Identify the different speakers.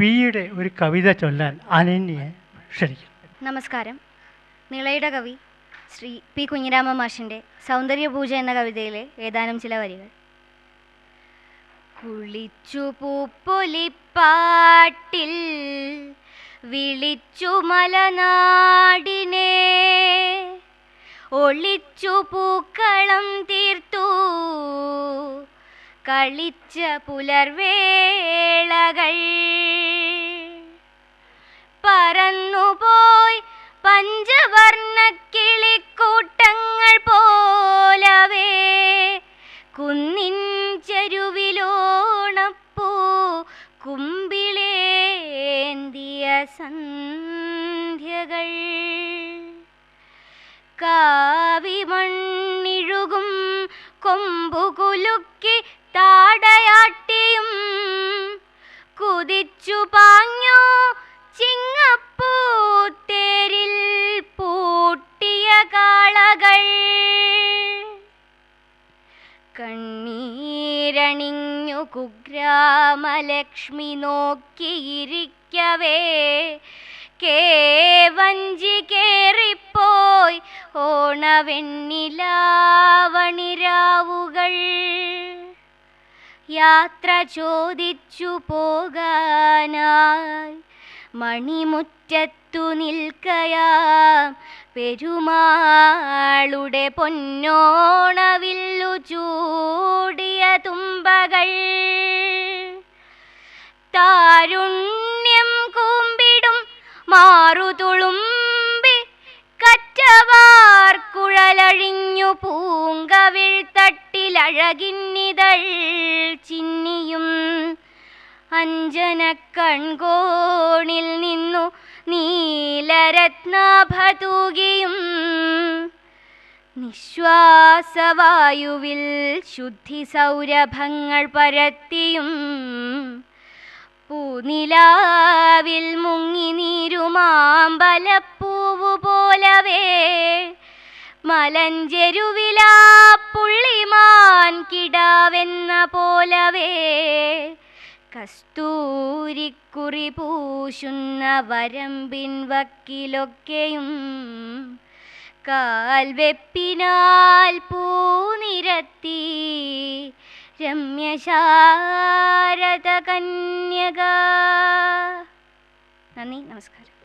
Speaker 1: പിയുടെ ഒരു കവിത ചൊല്ലാൻ അനന്യെ ക്ഷണിക്കും
Speaker 2: നമസ്കാരം. നിളയുടെ കവി ശ്രീ പി കുഞ്ഞിരാമ മാഷിന്റെ സൗന്ദര്യപൂജ എന്ന കവിതയിലെ ഏതാനും ചില വരികൾ. കുളിച്ചു പൂപ്പൊലിപ്പാട്ടിൽ വിളിച്ചു മലനാടിനെ. ഒളിച്ചു പൂക്കളം തീർത്തു കളിച്ച പുലർവേളകൾ. പറന്നുപോയി പഞ്ചവർണ കിളിക്കൂട്ടങ്ങൾ പോലവേ. കുന്നിൻ ചെരുവിലോണപ്പൂ കുമ്പിളേന്തിയ സന്ധ്യകൾ. കാവിമണ്ണിഴുകും കൊമ്പുകുലുക്കി കുതിച്ചു പാഞ്ഞു ചിങ്ങപ്പൂത്തേരിൽ പൂട്ടിയ കാളകൾ. കണ്ണീരണിഞ്ഞു കുഗ്രാമലക്ഷ്മി നോക്കിയിരിക്കവേ. കേവഞ്ചി കേറിപ്പോയി ഓണവെണ്ണിലാവണിരാവുകൾ. യാത്ര ചോദിച്ചു പോകാനായി മണിമുറ്റത്തു നിൽക്കയാം. പെരുമാളുടെ പൊന്നോണവില്ലു ചൂടിയ തുമ്പകൾ. താരുണ്യം കൂമ്പിടും മാറുതുളുമ്പി കറ്റവാർക്കുഴലഴിഞ്ഞു പൂങ്കവിൾ തട്ടിലഴകിന്നിതൾ ചിന്നിയും അഞ്ജന കൺകോണിൽ നിന്നു നീലരത്നാഭതൂകിയും നിശ്വാസവായുവിൽ ശുദ്ധി സൗരഭങ്ങൾ പരത്തിയും പൂനിലാവിൽ മുങ്ങി നീരുമാമ്പലപ്പൂവു പോലവേ മലഞ്ചെരുവിലാ പുള്ളിമാൻ കിടാവെന്ന പോലവേ കസ്തൂരിക്കുറി പൂശുന്ന വരമ്പിൻ വക്കിലൊക്കെയും കാൽവെപ്പിനാൽ പൂനിരത്തി രമ്യശാരദ കന്യക നന്ദി നമസ്കാരം.